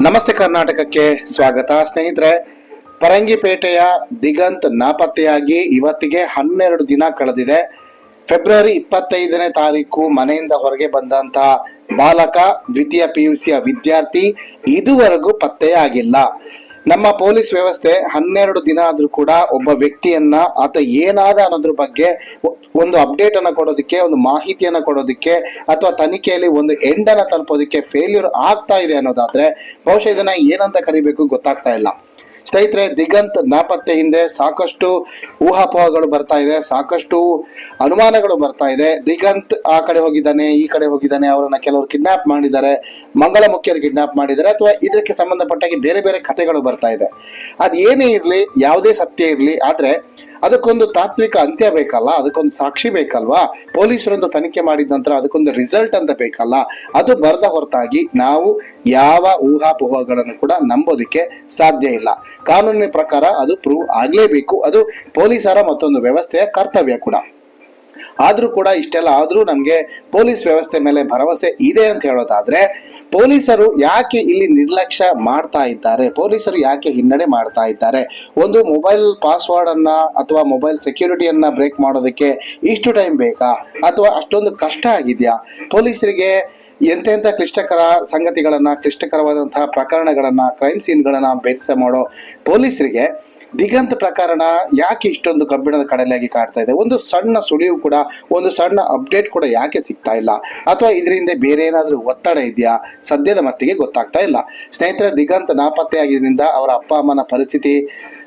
ನಮಸ್ತೆ ಕರ್ನಾಟಕಕ್ಕೆ ಸ್ವಾಗತ, ಸ್ನೇಹಿತರೆ. ಪರಂಗಿಪೇಟೆಯ ದಿಗಂತ್ ನಾಪತ್ತೆಯಾಗಿ ಇವತ್ತಿಗೆ ಹನ್ನೆರಡು ದಿನ ಕಳೆದಿದೆ. ಫೆಬ್ರವರಿ ಇಪ್ಪತ್ತೈದನೇ ತಾರೀಕು ಮನೆಯಿಂದ ಹೊರಗೆ ಬಂದಂತಹ ಬಾಲಕ, ದ್ವಿತೀಯ ಪಿ ಯು ಸಿಯ ವಿದ್ಯಾರ್ಥಿ ಇದುವರೆಗೂ ಪತ್ತೆಯಾಗಿಲ್ಲ. ನಮ್ಮ ಪೊಲೀಸ್ ವ್ಯವಸ್ಥೆ ಹನ್ನೆರಡು ದಿನ ಆದರೂ ಕೂಡ ಒಬ್ಬ ವ್ಯಕ್ತಿಯನ್ನ ಆತ ಏನಾದ ಅನ್ನೋದ್ರ ಬಗ್ಗೆ ಒಂದು ಅಪ್ಡೇಟ್ ಅನ್ನ ಕೊಡೋದಕ್ಕೆ, ಒಂದು ಮಾಹಿತಿಯನ್ನ ಕೊಡೋದಕ್ಕೆ ಅಥವಾ ತನಿಖೆಯಲ್ಲಿ ಒಂದು ಎಂಡನ್ನ ತಲುಪೋದಕ್ಕೆ ಫೇಲ್ಯೂರ್ ಆಗ್ತಾ ಇದೆ ಅನ್ನೋದಾದ್ರೆ ಬಹುಶಃ ಇದನ್ನ ಏನಂತ ಕರಿಬೇಕು ಗೊತ್ತಾಗ್ತಾ ಇಲ್ಲ. ಸ್ನೇಹಿತರೆ, ದಿಗಂತ್ ನಾಪತ್ತೆ ಹಿಂದೆ ಸಾಕಷ್ಟು ಊಹಾಪೋಹಗಳು ಬರ್ತಾ ಇದೆ, ಸಾಕಷ್ಟು ಅನುಮಾನಗಳು ಬರ್ತಾ ಇದೆ. ದಿಗಂತ್ ಆ ಕಡೆ ಹೋಗಿದ್ದಾನೆ, ಈ ಕಡೆ ಹೋಗಿದ್ದಾನೆ, ಅವರನ್ನ ಕೆಲವರು ಕಿಡ್ನಾಪ್ ಮಾಡಿದ್ದಾರೆ, ಮಂಗಳ ಮುಖ್ಯರು ಕಿಡ್ನಾಪ್ ಮಾಡಿದ್ದಾರೆ, ಅಥವಾ ಇದಕ್ಕೆ ಸಂಬಂಧಪಟ್ಟಾಗಿ ಬೇರೆ ಬೇರೆ ಕಥೆಗಳು ಬರ್ತಾ ಇದೆ. ಅದು ಏನೇ ಇರಲಿ, ಯಾವುದೇ ಸತ್ಯ ಇರಲಿ, ಆದ್ರೆ ಅದಕ್ಕೊಂದು ತಾತ್ವಿಕ ಅಂತ್ಯ ಬೇಕಲ್ಲ, ಅದಕ್ಕೊಂದು ಸಾಕ್ಷಿ ಬೇಕಲ್ವಾ? ಪೊಲೀಸರೊಂದು ತನಿಖೆ ಮಾಡಿದ ನಂತರ ಅದಕ್ಕೊಂದು ರಿಸಲ್ಟ್ ಅಂತ ಬೇಕಲ್ಲ? ಅದು ಬರದ ಹೊರತಾಗಿ ನಾವು ಯಾವ ಊಹಾಪೋಹಗಳನ್ನು ಕೂಡ ನಂಬೋದಕ್ಕೆ ಸಾಧ್ಯ ಇಲ್ಲ. ಕಾನೂನಿನ ಪ್ರಕಾರ ಅದು ಪ್ರೂವ್ ಆಗಲೇಬೇಕು. ಅದು ಪೊಲೀಸರ ಮತ್ತೊಂದು ವ್ಯವಸ್ಥೆಯ ಕರ್ತವ್ಯ ಕೂಡ. ಆದ್ರೂ ಕೂಡ ಇಷ್ಟೆಲ್ಲ ಆದರೂ ನಮಗೆ ಪೊಲೀಸ್ ವ್ಯವಸ್ಥೆ ಮೇಲೆ ಭರವಸೆ ಇದೆ ಅಂತ ಹೇಳೋದಾದರೆ, ಪೊಲೀಸರು ಯಾಕೆ ಇಲ್ಲಿ ನಿರ್ಲಕ್ಷ್ಯ ಮಾಡ್ತಾ ಇದ್ದಾರೆ? ಪೊಲೀಸರು ಯಾಕೆ ಹಿನ್ನಡೆ ಮಾಡ್ತಾ ಇದ್ದಾರೆ? ಒಂದು ಮೊಬೈಲ್ ಪಾಸ್ವರ್ಡ್ ಅನ್ನ ಅಥವಾ ಮೊಬೈಲ್ ಸೆಕ್ಯೂರಿಟಿಯನ್ನು ಬ್ರೇಕ್ ಮಾಡೋದಕ್ಕೆ ಇಷ್ಟು ಟೈಮ್ ಬೇಕಾ? ಅಥವಾ ಅಷ್ಟೊಂದು ಕಷ್ಟ ಆಗಿದೆಯಾ? ಪೊಲೀಸರಿಗೆ ಎಂತೆಂಥ ಕ್ಲಿಷ್ಟಕರ ಸಂಗತಿಗಳನ್ನು, ಕ್ಲಿಷ್ಟಕರವಾದಂತಹ ಪ್ರಕರಣಗಳನ್ನು ಕ್ರೈಮ್ ಸೀನ್ಗಳನ್ನು ಬೇಸ ಮಾಡೋ ಪೊಲೀಸರಿಗೆ ದಿಗಂತ್ ಪ್ರಕರಣ ಯಾಕೆ ಇಷ್ಟೊಂದು ಕಬ್ಬಿಣದ ಕಡಲೆಯಾಗಿ ಕಾಡ್ತಾ ಇದೆ? ಒಂದು ಸಣ್ಣ ಸುಳಿವು ಕೂಡ, ಒಂದು ಸಣ್ಣ ಅಪ್ಡೇಟ್ ಕೂಡ ಯಾಕೆ ಸಿಗ್ತಾ ಇಲ್ಲ? ಅಥವಾ ಇದರಿಂದ ಬೇರೆ ಏನಾದರೂ ಒತ್ತಡ ಇದೆಯಾ? ಸದ್ಯದ ಮಟ್ಟಿಗೆ ಗೊತ್ತಾಗ್ತಾ ಇಲ್ಲ. ಸ್ನೇಹಿತರೆ ನಾಪತ್ತೆ ನಾಪತ್ತೆಯಾಗಿದ್ದರಿಂದ ಅವರ ಅಪ್ಪ, ಅಮ್ಮನ ಪರಿಸ್ಥಿತಿ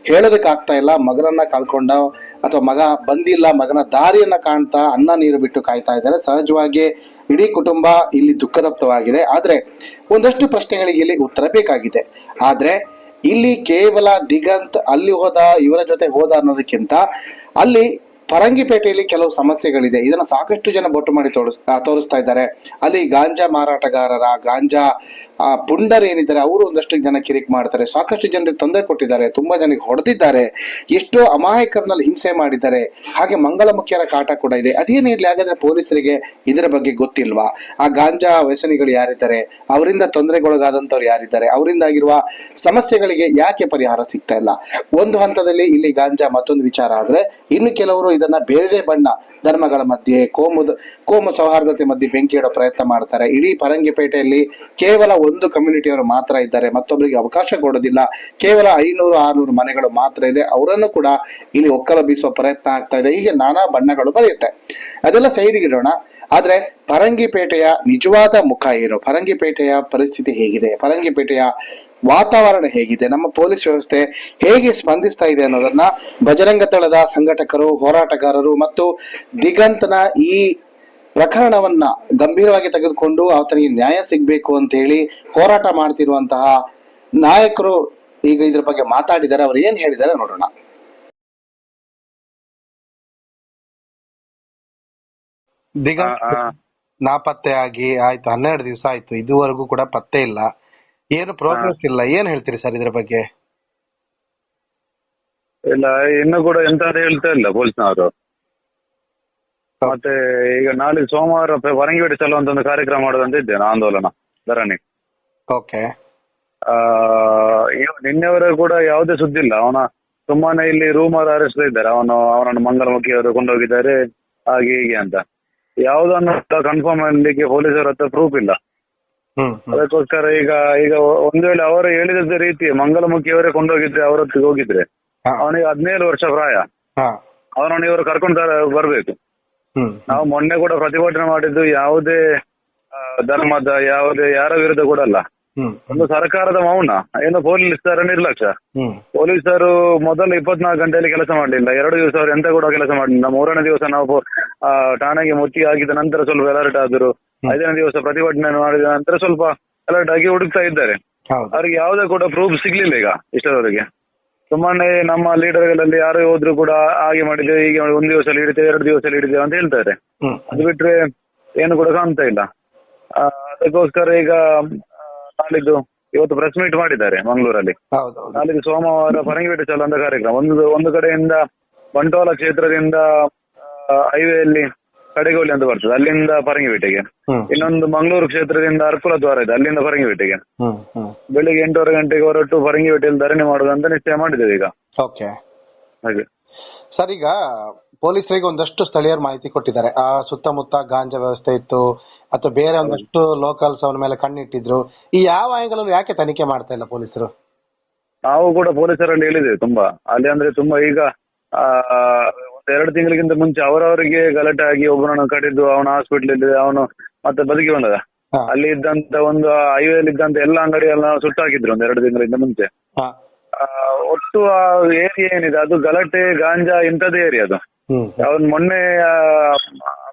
ಹೇಳೋದಕ್ಕಾಗ್ತಾ ಇಲ್ಲ. ಮಗನನ್ನ ಕಳ್ಕೊಂಡ ಅಥವಾ ಮಗ ಬಂದಿಲ್ಲ, ಮಗನ ದಾರಿಯನ್ನ ಕಾಣ್ತಾ ಅನ್ನ ನೀರು ಬಿಟ್ಟು ಕಾಯ್ತಾ ಇದ್ದಾರೆ. ಸಹಜವಾಗಿ ಇಡೀ ಕುಟುಂಬ ಇಲ್ಲಿ ದುಃಖದಪ್ತವಾಗಿದೆ. ಆದರೆ ಒಂದಷ್ಟು ಪ್ರಶ್ನೆಗಳಿಗೆ ಇಲ್ಲಿ ಉತ್ತರ ಬೇಕಾಗಿದೆ. ಆದ್ರೆ ಇಲ್ಲಿ ಕೇವಲ ದಿಗಂತ್ ಅಲ್ಲಿ ಹೋದ, ಇವರ ಜೊತೆ ಹೋದ ಅನ್ನೋದಕ್ಕಿಂತ ಅಲ್ಲಿ ಪರಂಗಿಪೇಟೆಯಲ್ಲಿ ಕೆಲವು ಸಮಸ್ಯೆಗಳಿದೆ. ಇದನ್ನ ಸಾಕಷ್ಟು ಜನ ಬೊಟ್ಟು ಮಾಡಿ ತೋರಿಸ್ ತೋರಿಸ್ತಾ ಇದ್ದಾರೆ. ಅಲ್ಲಿ ಗಾಂಜಾ ಮಾರಾಟಗಾರರ, ಗಾಂಜಾ ಆ, ಪುಂಡರ್ ಏನಿದ್ದಾರೆ ಅವರು ಒಂದಷ್ಟು ಜನ ಕಿರಿಕ್ ಮಾಡ್ತಾರೆ. ಸಾಕಷ್ಟು ಜನರಿಗೆ ತೊಂದರೆ ಕೊಟ್ಟಿದ್ದಾರೆ ತುಂಬಾ ಜನಕ್ಕೆ ಹೊಡೆದಿದ್ದಾರೆ. ಎಷ್ಟೋ ಅಮಾಯಕರನಲ್ಲಿ ಹಿಂಸೆ ಮಾಡಿದ್ದಾರೆ. ಹಾಗೆ ಮಂಗಳ ಮುಖ್ಯರ ಕಾಟ ಕೂಡ ಇದೆ. ಅದೇನೇ ಇರಲಿ ಹಾಗಾದ್ರೆ ಪೊಲೀಸರಿಗೆ ಇದರ ಬಗ್ಗೆ ಗೊತ್ತಿಲ್ವಾ? ಆ ಗಾಂಜಾ ವ್ಯಸನಿಗಳು ಯಾರಿದ್ದಾರೆ? ಅವರಿಂದ ತೊಂದರೆಗೊಳಗಾದಂಥವ್ರು ಯಾರಿದ್ದಾರೆ? ಅವರಿಂದಾಗಿರುವ ಸಮಸ್ಯೆಗಳಿಗೆ ಯಾಕೆ ಪರಿಹಾರ ಸಿಗ್ತಾ ಇಲ್ಲ? ಒಂದು ಹಂತದಲ್ಲಿ ಇಲ್ಲಿ ಗಾಂಜಾ ಮತ್ತೊಂದು ವಿಚಾರ ಆದ್ರೆ ಇನ್ನು ಕೆಲವರು ಇದನ್ನ ಬೇರೆ ಬಣ್ಣ ಧರ್ಮಗಳ ಮಧ್ಯೆ ಕೋಮುದ ಕೋಮು ಸೌಹಾರ್ದತೆ ಮಧ್ಯೆ ಬೆಂಕಿ ಇಡೋ ಪ್ರಯತ್ನ ಮಾಡ್ತಾರೆ. ಇಡೀ ಪರಂಗಿಪೇಟೆಯಲ್ಲಿ ಕೇವಲ ಒಂದು ಕಮ್ಯುನಿಟಿಯವರು ಮಾತ್ರ ಇದ್ದಾರೆ. ಮತ್ತೊಬ್ಬರಿಗೆ ಅವಕಾಶ ಕೊಡೋದಿಲ್ಲ. ಕೇವಲ ಐನೂರು, ಆರ್ನೂರು ಮನೆಗಳು ಮಾತ್ರ ಇದೆ. ಅವರನ್ನು ಕೂಡ ಇಲ್ಲಿ ಒಕ್ಕಲ ಬೀಸುವ ಪ್ರಯತ್ನ ಆಗ್ತಾ ಇದೆ. ಹೀಗೆ ನಾನಾ ಬಣ್ಣಗಳು ಬರೆಯುತ್ತೆ. ಅದೆಲ್ಲ ಸೈಡ್ಗೆ ಇಡೋಣ. ಆದ್ರೆ ಪರಂಗಿಪೇಟೆಯ ನಿಜವಾದ ಮುಖ ಏನು? ಪರಂಗಿಪೇಟೆಯ ಪರಿಸ್ಥಿತಿ ಹೇಗಿದೆ? ಪರಂಗಿಪೇಟೆಯ ವಾತಾವರಣ ಹೇಗಿದೆ ನಮ್ಮ ಪೊಲೀಸ್ ವ್ಯವಸ್ಥೆ ಹೇಗೆ ಸ್ಪಂದಿಸ್ತಾ ಇದೆ ಅನ್ನೋದನ್ನ ಬಜರಂಗ ತಳದ ಸಂಘಟಕರು ಹೋರಾಟಗಾರರು ಮತ್ತು ದಿಗಂತನ ಈ ಪ್ರಕರಣವನ್ನ ಗಂಭೀರವಾಗಿ ತೆಗೆದುಕೊಂಡು ಆತನಿಗೆ ನ್ಯಾಯ ಸಿಗ್ಬೇಕು ಅಂತ ಹೇಳಿ ಹೋರಾಟ ಮಾಡ್ತಿರುವಂತಹ ನಾಯಕರು ಈಗ ಇದ್ರ ಬಗ್ಗೆ ಮಾತಾಡಿದ್ದಾರೆ. ಅವ್ರು ಏನ್ ಹೇಳಿದ್ದಾರೆ ನೋಡೋಣ. ದಿಗಂತ ಆ, ಆ. ನಾಪತ್ತೆ ಆಗಿ ಆಯ್ತು. ಹನ್ನೆರಡು ದಿವಸ ಆಯ್ತು. ಇದುವರೆಗೂ ಕೂಡ ಪತ್ತೆ ಇಲ್ಲ. ಏನು ಪ್ರೋಗ್ರೆಸ್ ಇಲ್ಲ. ಏನ್ ಹೇಳ್ತೀರಿ ಸರ್ ಇದ್ರ ಬಗ್ಗೆ? ಇಲ್ಲ ಇನ್ನು ಕೂಡ ಎಂತ ಹೇಳ್ತಾ ಇಲ್ಲ ಪೊಲೀಸ್ನವರು. ಮತ್ತೆ ಈಗ ನಾಳೆ ಸೋಮವಾರ ಸಲುವಂತ ಚಲೋ ಅಂತ ಒಂದು ಕಾರ್ಯಕ್ರಮ ಮಾಡೋದಂತ ಇದ್ದೇನೆ ಆಂದೋಲನ ಧರಣಿ. ಓಕೆ. ನಿನ್ನೆವರೆಗೂ ಕೂಡ ಯಾವುದೇ ಸುದ್ದಿ ಇಲ್ಲ. ಅವನ ಸುಮ್ಮನೆ ಇಲ್ಲಿ ರೂಮರ್ ಅರೆಸ್ಟ್ ಇದ್ದಾರೆ. ಅವನು ಅವನನ್ನು ಮಂಗಲಮುಖಿ ಅವರು ಕೊಂಡೋಗಿದ್ದಾರೆ ಹಾಗೆ ಹೀಗೆ ಅಂತ. ಯಾವುದನ್ನು ಕನ್ಫರ್ಮ್ ಮಾಡಲಿಕ್ಕೆ ಪೊಲೀಸರ ಹತ್ರ ಪ್ರೂಫ್ ಇಲ್ಲ. ಅದಕ್ಕೋಸ್ಕರ ಈಗ ಈಗ ಒಂದು ವೇಳೆ ಅವರು ಹೇಳಿದ ರೀತಿ ಮಂಗಲಮುಖಿ ಅವರೇ ಕೊಂಡೋಗಿದ್ರೆ ಅವರೊತ್ತಿಗೆ ಹೋಗಿದ್ರೆ ಅವನಿಗೆ ಹದಿನೇಳು ವರ್ಷ ಪ್ರಾಯ. ಅವನನ್ನು ಇವರು ಕರ್ಕೊಂಡು ಬರ್ಬೇಕು. ನಾವು ಮೊನ್ನೆ ಕೂಡ ಪ್ರತಿಭಟನೆ ಮಾಡಿದ್ದು ಯಾವುದೇ ಧರ್ಮದ ಯಾವುದೇ ಯಾರ ವಿರುದ್ಧ ಕೂಡ ಅಲ್ಲ. ಒಂದು ಸರ್ಕಾರದ ಮೌನ. ಏನು ಪೊಲೀಸರ ನಿರ್ಲಕ್ಷ್ಯ. ಪೊಲೀಸರು ಮೊದಲು ಇಪ್ಪತ್ನಾಲ್ಕು ಗಂಟೆಯಲ್ಲಿ ಕೆಲಸ ಮಾಡಲಿಲ್ಲ. ಎರಡು ದಿವಸ ಅವರು ಎಂತ ಕೂಡ ಕೆಲಸ ಮಾಡಲಿಲ್ಲ. ಮೂರನೇ ದಿವಸ ನಾವು ಠಾಣೆಗೆ ಮುತ್ತಿಗೆ ಹಾಕಿದ ನಂತರ ಸ್ವಲ್ಪ ಅಲರ್ಟ್ ಆದರು. ಐದನೇ ದಿವಸ ಪ್ರತಿಭಟನೆ ಮಾಡಿದ ನಂತರ ಸ್ವಲ್ಪ ಅಲರ್ಟ್ ಆಗಿ ಹುಡುಕ್ತಾ ಇದ್ದಾರೆ. ಅವ್ರಿಗೆ ಯಾವುದೇ ಕೂಡ ಪ್ರೂಫ್ ಸಿಗ್ಲಿಲ್ಲ ಈಗ ಇಷ್ಟರವರೆಗೆ. ಸುಮ್ಮನೆ ನಮ್ಮ ಲೀಡರ್ಗಳಲ್ಲಿ ಯಾರು ಹೋದ್ರು ಕೂಡ ಹಾಗೆ ಮಾಡಿದ್ದೇವೆ ಹೀಗೆ ಮಾಡಿ ಒಂದು ದಿವಸ ಹಿಡಿತೇವೆ ಎರಡು ದಿವಸ ಹಿಡಿತೇವೆ ಅಂತ ಹೇಳ್ತಾರೆ. ಅದು ಬಿಟ್ರೆ ಏನು ಕೂಡ ಕಾಣ್ತಾ ಇಲ್ಲ. ಅದಕ್ಕೋಸ್ಕರ ಈಗ ನಾಳಿದ್ದು ಇವತ್ತು ಪ್ರೆಸ್ ಮೀಟ್ ಮಾಡಿದ್ದಾರೆ ಮಂಗಳೂರಲ್ಲಿ. ಹೌದು ಹೌದು ನಾಳಿದ್ದು ಸೋಮವಾರ ಪರಂಗಿಬೇಟೆ ಚಲೋ ಅಂತ ಕಾರ್ಯಕ್ರಮ. ಒಂದು ಒಂದು ಕಡೆಯಿಂದ ಬಂಟೋಲ ಕ್ಷೇತ್ರದಿಂದ ಹೈವೇಯಲ್ಲಿ ಕಡೆಗೋಲಿ ಅಂತ ಬರ್ತದೆ. ಅಲ್ಲಿಂದ ಪರಂಗಿಬೇಟೆಗೆ ಹ್ಮ್. ಇನ್ನೊಂದು ಮಂಗಳೂರು ಕ್ಷೇತ್ರದಿಂದ ಅರ್ಕುಲ ದ್ವಾರ ಇದೆ. ಅಲ್ಲಿಂದ ಪರಂಗಿಬೇಟೆಗೆ ಹ್ಮ್ ಹ್ಮ್. ಬೆಳಿಗ್ಗೆ ಎಂಟೂವರೆ ಗಂಟೆಗೆ ಹೊರಟು ಪರಂಗಿಬೇಟೆಯಲ್ಲಿ ಧರಣಿ ಮಾಡುದು ಅಂತ ನಿಶ್ಚಯ ಮಾಡಿದ್ದೇವೆ ಈಗ. ಓಕೆ. ಹಾಗೆ. ಸರ್ ಈಗ ಪೊಲೀಸರಿಗೆ ಒಂದಷ್ಟು ಸ್ಥಳೀಯರು ಮಾಹಿತಿ ಕೊಟ್ಟಿದ್ದಾರೆ. ಆ ಸುತ್ತಮುತ್ತ ಗಾಂಜಾ ವ್ಯವಸ್ಥೆ ಇತ್ತು. ಅಥವಾ ಬೇರೆ ಒಂದಷ್ಟು ಲೋಕಲ್ಸ್ ಅವನ ಮೇಲೆ ಕಣ್ಣಿಟ್ಟಿದ್ರು ಈ ಯಾವ ಆಂಗಲ್ ಯಾಕೆ ತನಿಖೆ ಮಾಡ್ತಾ ಇಲ್ಲ ಪೊಲೀಸರು? ನಾವು ಕೂಡ ಪೊಲೀಸರಲ್ಲಿ ಹೇಳಿದ್ದೇವೆ ತುಂಬಾ. ಅಲ್ಲಿ ಅಂದ್ರೆ ತುಂಬಾ ಈಗ ಆ, ಒಂದು ಎರಡು ತಿಂಗಳಿಗಿಂತ ಮುಂಚೆ ಅವರವರಿಗೆ ಗಲಾಟೆ ಆಗಿ ಒಬ್ಬನನ್ನು ಕಡಿದು ಅವನ ಹಾಸ್ಪಿಟಲ್ ಇದೆ ಅವನು ಮತ್ತೆ ಬದುಕಿ ಬಂದದ. ಅಲ್ಲಿ ಇದ್ದಂತ ಒಂದು ಹೈವೇ ಇದ್ದಂತ ಎಲ್ಲ ಅಂಗಡಿ ಎಲ್ಲ ಸುಟ್ಟಾಕಿದ್ರು ಒಂದು ಎರಡು ತಿಂಗಳಿಂದ ಮುಂಚೆ. ಆ, ಒಟ್ಟು ಆ ಏರಿಯಾ ಏನಿದೆ ಅದು ಗಲಾಟೆ ಗಾಂಜಾ ಇಂಥದ್ದೇ ಏರಿಯಾ ಅದು. ಅವ್ನು ಮೊನ್ನೆ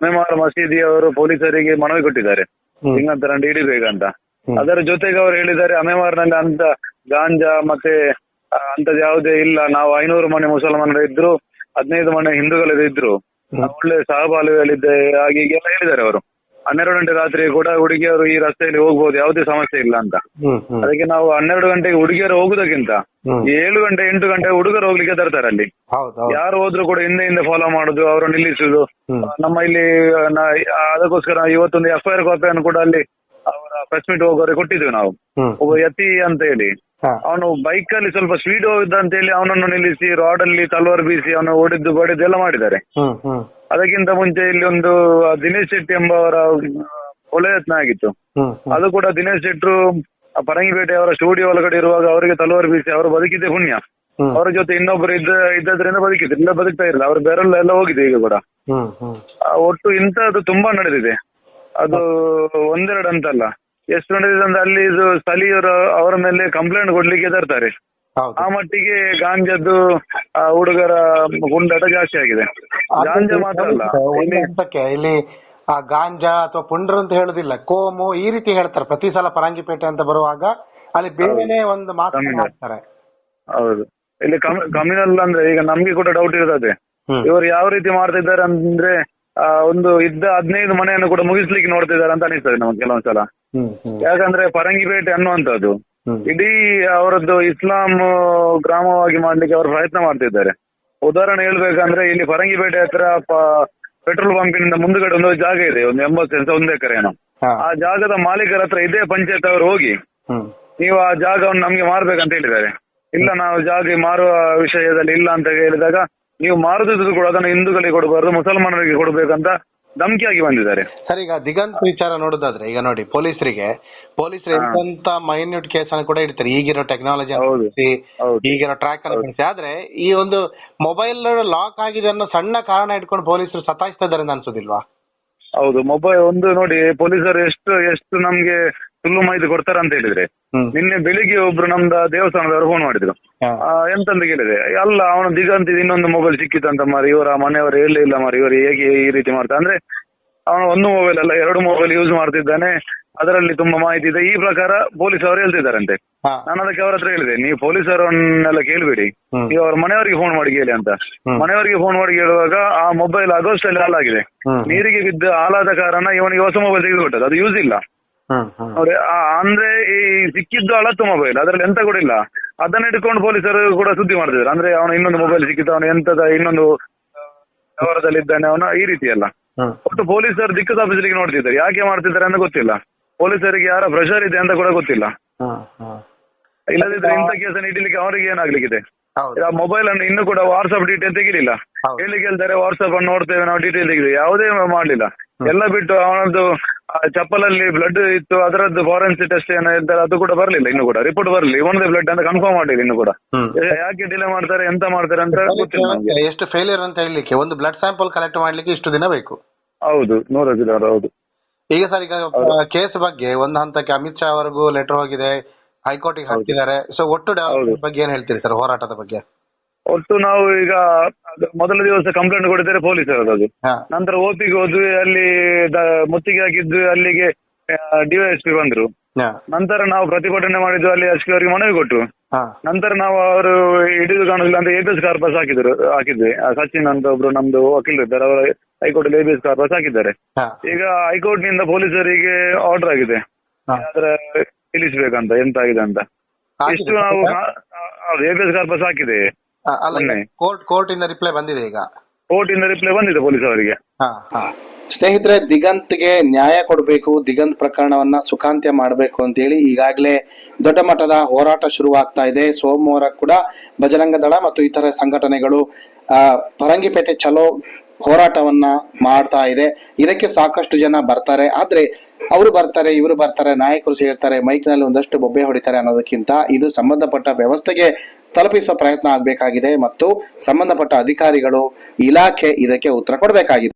ಅಮೆಮಾರ್ ಮಸೀದಿಯವರು ಪೊಲೀಸರಿಗೆ ಮನವಿ ಕೊಟ್ಟಿದ್ದಾರೆ. ಹಿಂಗಂತ ಹಿಡಿಬೇಕಂತ. ಅದರ ಜೊತೆಗೆ ಅವರು ಹೇಳಿದ್ದಾರೆ ಅಮೆಮಾರ್ನಲ್ಲಿ ಅಂತ ಗಾಂಜಾ ಮತ್ತೆ ಅಂತ ಯಾವುದೇ ಇಲ್ಲ. ನಾವು ಐನೂರು ಮನೆ ಮುಸಲ್ಮಾನರು ಇದ್ರು ಹದಿನೈದು ಮನೆ ಹಿಂದೂಗಳಿದ್ರು ಒಳ್ಳೆ ಸಹಬಾಳ್ವೆಯಲ್ಲಿದ್ದೆ ಹಾಗೆ ಹೀಗೆಲ್ಲ ಹೇಳಿದ್ದಾರೆ ಅವರು. ಹನ್ನೆರಡು ಗಂಟೆ ರಾತ್ರಿ ಕೂಡ ಹುಡುಗಿಯರು ಈ ರಸ್ತೆಯಲ್ಲಿ ಹೋಗ್ಬೋದು ಯಾವುದೇ ಸಮಸ್ಯೆ ಇಲ್ಲ ಅಂತ. ಅದಕ್ಕೆ ನಾವು ಹನ್ನೆರಡು ಗಂಟೆಗೆ ಹುಡುಗಿಯರು ಹೋಗುದಕ್ಕಿಂತ. ಏಳು ಗಂಟೆ ಎಂಟು ಗಂಟೆ ಹುಡುಗರು ಹೋಗ್ಲಿಕ್ಕೆ ತರ್ತಾರೆ ಅಲ್ಲಿ. ಯಾರು ಹೋದ್ರು ಕೂಡ ಹಿಂದೆ ಹಿಂದೆ ಫಾಲೋ ಮಾಡುದು ಅವರು ನಿಲ್ಲಿಸುದು. ನಮ್ಮ ಇಲ್ಲಿ ಅದಕ್ಕೋಸ್ಕರ ಇವತ್ತೊಂದು ಎಫ್ ಐ ಆರ್ ಕಾಪಿಯನ್ನು ಕೂಡ ಅಲ್ಲಿ ಅವರ ಪ್ರೆಸ್ ಮೀಟ್ ಹೋಗೋರಿಗೆ ಕೊಟ್ಟಿದ್ದೇವೆ ನಾವು. ಒಬ್ಬ ಯತಿ ಅಂತ ಹೇಳಿ. ಅವನು ಬೈಕ್ ಅಲ್ಲಿ ಸ್ವಲ್ಪ ಸ್ಪೀಡ್ ಹೋಗಿದ್ದ ಅಂತ ಹೇಳಿ ಅವನನ್ನು ನಿಲ್ಲಿಸಿ ರೋಡ್ ಅಲ್ಲಿ ತಲ್ವಾರ್ ಬೀಸಿ ಅವನು ಓಡಿದ್ದು ಬಡಿದ್ದು ಎಲ್ಲ ಮಾಡಿದ್ದಾರೆ. ಅದಕ್ಕಿಂತ ಮುಂಚೆ ಇಲ್ಲಿ ಒಂದು ದಿನೇಶ್ ಶೆಟ್ಟಿ ಎಂಬವರ ಕೊಲೆ ಯತ್ನ ಆಗಿತ್ತು. ಅದು ಕೂಡ ದಿನೇಶ್ ಶೆಟ್ರು ಆ ಪರಂಗಿಪೇಟೆ ಅವರ ಸ್ಟುಡಿಯೋ ಒಳಗಡೆ ಇರುವಾಗ ಅವರಿಗೆ ತಲವಾರು ಬೀಸಿ ಅವರು ಬದುಕಿದ್ದೆ ಪುಣ್ಯ. ಅವರ ಜೊತೆ ಇನ್ನೊಬ್ಬರು ಇದ್ದ ಇದ್ದದ್ರಿಂದ ಬದುಕಿದ್ರು ಇಲ್ಲ ಬದುಕ್ತಾ ಇರಲಿಲ್ಲ. ಅವ್ರ ಬೆರಲ್ಲ ಎಲ್ಲ ಹೋಗಿದೆ ಈಗ ಕೂಡ. ಒಟ್ಟು ಇಂಥದ್ದು ತುಂಬಾ ನಡೆದಿದೆ. ಅದು ಒಂದೆರಡು ಅಂತಲ್ಲ. ಎಷ್ಟು ನಡೆದಿದೆ ಅಂದ್ರೆ ಅಲ್ಲಿ ಇದು ಸ್ಥಳೀಯರು ಅವರ ಮೇಲೆ ಕಂಪ್ಲೇಂಟ್ ಕೊಡ್ಲಿಕ್ಕೆ ತರ್ತಾರೆ ಆ ಮಟ್ಟಿಗೆ ಗಾಂಜದ್ದು ಆ ಹುಡುಗರ ಗುಂಡಾಟ ಜಾಸ್ತಿ ಆಗಿದೆ. ಗಾಂಜಾ ಮಾತ್ರ ಅಲ್ಲ. ಒಂದು ಇಲ್ಲಿ ಹಂತಕ್ಕೆ ಇಲ್ಲಿ ಆ ಗಾಂಜಾ ಅಥವಾ ಪುಂಡ್ರ ಅಂತ ಹೇಳುದಿಲ್ಲ. ಕೋಮು ಈ ರೀತಿ ಹೇಳ್ತಾರೆ. ಪ್ರತಿ ಸಲ ಪರಂಗಿಪೇಟೆ ಅಂತ ಬರುವಾಗ ಅಲ್ಲಿ ಬೇರೆ ಒಂದು ಮಾತು. ಮಾಡ್ತಾರೆ. ಹೌದು. ಇಲ್ಲಿ ಕಮ್ಯುನಲ್ ಅಂದ್ರೆ ಈಗ ನಮ್ಗೆ ಕೂಡ ಡೌಟ್ ಇರ್ತದೆ. ಇವರು ಯಾವ ರೀತಿ ಮಾಡ್ತಿದ್ದಾರೆ ಅಂದ್ರೆ ಒಂದು ಇದ್ದ ಹದಿನೈದು ಮನೆಯನ್ನು ಕೂಡ ಮುಗಿಸ್ಲಿಕ್ಕೆ ನೋಡ್ತಿದ್ದಾರೆ ಅಂತ ಅನಿಸ್ತದೆ ನಮ್ಗೆ ಕೆಲವೊಂದ್ಸಲ. ಯಾಕಂದ್ರೆ ಪರಂಗಿಪೇಟೆ ಅನ್ನುವಂಥದ್ದು. ಇಡೀ ಅವರದ್ದು ಇಸ್ಲಾಂ ಗ್ರಾಮವಾಗಿ ಮಾಡ್ಲಿಕ್ಕೆ ಅವರು ಪ್ರಯತ್ನ ಮಾಡ್ತಿದ್ದಾರೆ. ಉದಾಹರಣೆ ಹೇಳ್ಬೇಕಂದ್ರೆ ಇಲ್ಲಿ ಫರಂಗಿಪೇಟೆ ಹತ್ರ ಪೆಟ್ರೋಲ್ ಪಂಪಿನಿಂದ ಮುಂದುಗಡೆ ಒಂದು ಜಾಗ ಇದೆ ಒಂದು ಎಂಬತ್ತು ಸೆನ್ಸ್ ಒಂದು ಎಕರೆ ಏನೋ. ಆ ಜಾಗದ ಮಾಲೀಕರ ಹತ್ರ ಇದೇ ಪಂಚಾಯತ್ ಅವರು ಹೋಗಿ ನೀವು ಆ ಜಾಗವನ್ನು ನಮ್ಗೆ ಮಾರ್ಬೇಕಂತ ಹೇಳಿದ್ದಾರೆ. ಇಲ್ಲ ನಾವು ಜಾಗ ಮಾರುವ ವಿಷಯದಲ್ಲಿ ಇಲ್ಲ ಅಂತ ಹೇಳಿದಾಗ ನೀವು ಮಾರುದಿದ್ರು ಕೂಡ ಅದನ್ನು ಹಿಂದೂಗಳಿಗೆ ಕೊಡಬಾರ್ದು ಮುಸಲ್ಮಾನರಿಗೆ ಕೊಡಬೇಕಂತ ಧಮಕಿಯಾಗಿ ಬಂದಿದ್ದಾರೆ ಸರ್ ಈಗ ದಿಗಂತ್ ವಿಚಾರ ನೋಡೋದಾದ್ರೆ ಈಗ ನೋಡಿ ಪೊಲೀಸರಿಗೆ ಪೊಲೀಸರು. ಎಂತ ಮೈನ್ಯೂಟ್ ಕೇಸ್ ಅನ್ನು ಕೂಡ ಇಡ್ತಾರೆ ಈಗಿರೋ ಟೆಕ್ನಾಲಜಿ ಹೌದು. ಹೌದು. ಈಗಿರೋ ಟ್ರ್ಯಾಕ್ ಅನ್ನು ಬಳಸಿ ಆದ್ರೆ ಈ ಒಂದು ಮೊಬೈಲ್ ಲಾಕ್ ಆಗಿದೆ ಅನ್ನೋ ಸಣ್ಣ ಕಾರಣ ಇಟ್ಕೊಂಡು ಪೊಲೀಸರು ಸತಾಯಿಸ್ತಾ ಇದ್ದಾರೆ ಅಂತ ಅನ್ಸೋದಿಲ್ವಾ ಹೌದು ಮೊಬೈಲ್ ಒಂದು ನೋಡಿ ಪೊಲೀಸರು ಎಷ್ಟು ಎಷ್ಟು ನಮ್ಗೆ ಸುಳ್ಳು ಮಾಹಿತಿ ಕೊಡ್ತಾರೆ ಅಂತ ಹೇಳಿದ್ರೆ. ನಿನ್ನೆ ಬೆಳಿಗ್ಗೆ ಒಬ್ರು ನಮ್ದು ದೇವಸ್ಥಾನದವರು ಫೋನ್ ಮಾಡಿದ್ರು. ಆ, ಎಂತಂತ ಕೇಳಿದೆ ಅಲ್ಲ ಅವನು ದಿಗಂತ್ ಇನ್ನೊಂದು ಮೊಬೈಲ್ ಸಿಕ್ಕಿತ್ತಂತ ಮಾರಿ ಇವರ ಮನೆಯವರು ಹೇಳಲೇ ಇಲ್ಲ ಮಾರಿ ಇವರು ಹೇಗೆ ಈ ರೀತಿ ಮಾಡ್ತಾರೆ ಅಂದ್ರೆ ಅವನು ಒಂದು ಮೊಬೈಲ್ ಅಲ್ಲ ಎರಡು ಮೊಬೈಲ್ ಯೂಸ್ ಮಾಡ್ತಿದ್ದಾನೆ. ಅದರಲ್ಲಿ ತುಂಬಾ ಮಾಹಿತಿ ಇದೆ. ಈ ಪ್ರಕಾರ ಪೊಲೀಸ್ ಅವರು ಹೇಳ್ತಿದ್ದಾರಂತೆ. ಹಾ. ನಾನು ಅದಕ್ಕೆ ಅವ್ರ ಹತ್ರ ಹೇಳಿದೆ ನೀವು ಪೊಲೀಸರನ್ನೆಲ್ಲ ಕೇಳಬೇಡಿ. ಹ್ಮ್. ನೀವು ಅವ್ರ ಮನೆಯವರಿಗೆ ಫೋನ್ ಮಾಡಿ ಕೇಳಿ ಅಂತ. ಹ್ಮ್. ಮನೆಯವರಿಗೆ ಫೋನ್ ಮಾಡಿ ಕೇಳುವಾಗ ಆ ಮೊಬೈಲ್ ಆಗಸ್ಟ್ ಅಲ್ಲಿ ಹಾಳಾಗಿದೆ. ಹ್ಮ್. ನೀರಿಗೆ ಬಿದ್ದು ಹಾಳಾದ ಕಾರಣ ಇವನಿಗೆ ಹೊಸ ಮೊಬೈಲ್ ತೆಗೆದುಕೊಟ್ಟದ್ದು. ಅದು ಯೂಸ್ ಇಲ್ಲ. ಹ್ಮ್ ಹ್ಮ್. ಅವ್ರೆ ಆ- ಅಂದ್ರೆ ಈ ಸಿಕ್ಕಿದ್ದು ಹಳತ್ತು ಮೊಬೈಲ್ ಅದರಲ್ಲಿ ಎಂತ ಕೂಡ ಇಲ್ಲ. ಅದನ್ನ ಇಟ್ಕೊಂಡು ಪೊಲೀಸರು ಕೂಡ ಸುದ್ದಿ ಮಾಡ್ತಿದ್ರು ಅಂದ್ರೆ ಅವನು ಇನ್ನೊಂದು ಮೊಬೈಲ್ ಸಿಕ್ಕಿದ್ದು ಅವನು ಎಂತದ ಇನ್ನೊಂದು ವ್ಯವಹಾರದಲ್ಲಿದ್ದಾನೆ ಅವನು ಈ ರೀತಿ ಎಲ್ಲ ಹ್ಮ್ ಒಟ್ಟು ಪೊಲೀಸರು ದಿಕ್ಕು ತಪ್ಪಿಸ್ಲಿಕ್ಕೆ ನೋಡ್ತಿದ್ದಾರೆ. ಯಾಕೆ ಮಾಡ್ತಿದ್ದಾರೆ ಅಂತ ಗೊತ್ತಿಲ್ಲ. ಪೊಲೀಸರಿಗೆ ಯಾರ ಪ್ರೆಷರ್ ಇದೆ ಅಂತ ಕೂಡ ಗೊತ್ತಿಲ್ಲ. ಇಲ್ಲದಿದ್ರೆ ಇಂಥ ಕೇಸನ್ನು ಇಡಲಿಕ್ಕೆ ಅವರಿಗೆ ಏನಾಗ್ಲಿಕ್ಕಿದೆ? ಮೊಬೈಲ್ ಅನ್ನು ಇನ್ನು ಕೂಡ ವಾಟ್ಸ್ಆಪ್ ಡೀಟೇಲ್ ತೆಗಿಲಿಲ್ಲ. ಹೇಳಿ ಕೇಳ್ತಾರೆ ವಾಟ್ಸ್ಆಪ್ ಅನ್ನು ನೋಡ್ತೇವೆ ನಾವು ಡೀಟೇಲ್ ತೆಗೆದು ಯಾವುದೇ ಮಾಡ್ಲಿಲ್ಲ. ಎಲ್ಲ ಬಿಟ್ಟು ಅವನದ್ದು ಆ ಚಪ್ಪಲಲ್ಲಿ ಬ್ಲಡ್ ಇತ್ತು ಅದರದ್ದು ಫಾರೆನ್ಸಿಕ್ ಟೆಸ್ಟ್ ಏನೋ ಇದ್ದಾರೆ ಅದು ಕೂಡ ಬರ್ಲಿಲ್ಲ ಇನ್ನು ಕೂಡ. ರಿಪೋರ್ಟ್ ಬರಲಿ ಇವನದೇ ಬ್ಲಡ್ ಅಂತ ಕನ್ಫರ್ಮ್ ಮಾಡಿಲ್ಲ ಇನ್ನು ಕೂಡ. ಯಾಕೆ ಡಿಲೇ ಮಾಡ್ತಾರೆ ಎಂತ ಮಾಡ್ತಾರೆ ಅಂತ ಗೊತ್ತಿಲ್ಲ ಎಷ್ಟು ಫೇಲಿಯರ್ ಅಂತ ಹೇಳಲಿಕ್ಕೆ ಒಂದು ಬ್ಲಡ್ ಸ್ಯಾಂಪಲ್ ಕಲೆಕ್ಟ್ ಮಾಡ್ಲಿಕ್ಕೆ ಇಷ್ಟು ದಿನ ಬೇಕು. ಹೌದು ನೂರ ಹೌದು. ಈಗ ಸರ್ ಈಗ ಕೇಸ್ ಬಗ್ಗೆ ಒಂದು ಹಂತಕ್ಕೆ ಅಮಿತ್ ಶಾ ಅವರಿಗೂ ಲೆಟರ್ ಹೋಗಿದೆ. ಹೈಕೋರ್ಟಿಗೆ ಹಾಕಿದ್ದಾರೆ. ಸೊ ಒಟ್ಟು ಡೆವಲಪ್ಮೆಂಟ್ ಬಗ್ಗೆ ಏನ್ ಹೇಳ್ತೀರಿ ಸರ್ ಹೋರಾಟದ ಬಗ್ಗೆ? ಒಟ್ಟು ನಾವು ಈಗ ಅದು ಮೊದಲ ದಿವಸ ಕಂಪ್ಲೇಂಟ್ ಕೊಡಿದ್ರೆ ಪೊಲೀಸರು ಅದು ಹಾ. ನಂತರ ಓಪಿಗೆ ಹೋದ್ವಿ ಅಲ್ಲಿ ದ- ಮುತ್ತಿಗೆ ಹಾಕಿದ್ವಿ ಅಲ್ಲಿಗೆ ಡಿವೈಎಸ್ಪಿ ಬಂದ್ರು. ಹಾ. ನಂತರ ನಾವು ಪ್ರತಿಭಟನೆ ಮಾಡಿದ್ವಿ ಅಲ್ಲಿ ಎಸ್ ಪಿ ಅವರಿಗೆ ಮನವಿ ಕೊಟ್ಟು. ಹಾ. ನಂತರ ನಾವು ಅವರು ಹಿಡಿದು ಕಾಣುದಿಲ್ಲ ಅಂತ ಎಬಿಎಸ್ ಕಾರ್ಪಸ್ ಹಾಕಿದ್ರು ಹಾಕಿದ್ವಿ. ಆ ಸಚಿನ್ ಅಂತ ಒಬ್ರು ನಮ್ದು ವಕೀಲರು ಇದ್ದಾರೆ ಅವರು ಹೈಕೋರ್ಟ್ ಅಲ್ಲಿ ಎಬಿಎಸ್ ಕಾರ್ಪಸ್ ಹಾಕಿದ್ದಾರೆ. ಹಾ. ಈಗ ಹೈಕೋರ್ಟ್ನಿಂದ ಪೊಲೀಸರಿಗೆ ಆರ್ಡರ್ ಆಗಿದೆ. ಹಾ. ಅದರ ತಿಳಿಸ್ಬೇಕಂತ ಎಂತ ಆಗಿದೆ ಅಂತ ಎಷ್ಟು ನಾವು? ಎಬಿಎಸ್ ಕಾರ್ಪಸ್ ಹಾಕಿದೆ. ಕೋರ್ಟ್ ಕೋರ್ಟ್ ಇಂದ ರಿಪ್ಲೈ ಬಂದಿದೆ ಈಗ. ಕೋರ್ಟಿಂದ ರಿಪ್ಲೈ ಬಂದಿದೆ ಪೊಲೀಸ್ ಅವರಿಗೆ. ಹಾ ಹಾ. ಸ್ನೇಹಿತರೆ ದಿಗಂತ್ಗೆ ನ್ಯಾಯ ಕೊಡಬೇಕು ದಿಗಂತ್ ಪ್ರಕರಣವನ್ನ ಸುಖಾಂತ್ಯ ಮಾಡಬೇಕು ಅಂತೇಳಿ ಈಗಾಗಲೇ ದೊಡ್ಡ ಮಟ್ಟದ ಹೋರಾಟ ಶುರುವಾಗ್ತಾ ಇದೆ. ಸೋಮವಾರ ಕೂಡ ಬಜರಂಗ ದಳ ಮತ್ತು ಇತರ ಸಂಘಟನೆಗಳು ಆ, ಪರಂಗಿಪೇಟೆ ಚಲೋ ಹೋರಾಟವನ್ನ ಮಾಡ್ತಾ ಇದೆ. ಇದಕ್ಕೆ ಸಾಕಷ್ಟು ಜನ ಬರ್ತಾರೆ. ಆದ್ರೆ ಅವರು ಬರ್ತಾರೆ, ಇವರು ಬರ್ತಾರೆ, ನಾಯಕರು ಸೇರ್ತಾರೆ ಮೈಕ್ನಲ್ಲಿ ಒಂದಷ್ಟು ಬೊಬ್ಬೆ ಹೊಡಿತಾರೆ ಅನ್ನೋದಕ್ಕಿಂತ ಇದು ಸಂಬಂಧಪಟ್ಟ ವ್ಯವಸ್ಥೆಗೆ ತಲುಪಿಸುವ ಪ್ರಯತ್ನ ಆಗಬೇಕಾಗಿದೆ ಮತ್ತು ಸಂಬಂಧಪಟ್ಟ ಅಧಿಕಾರಿಗಳು ಇಲಾಖೆ ಇದಕ್ಕೆ ಉತ್ತರ ಕೊಡಬೇಕಾಗಿದೆ.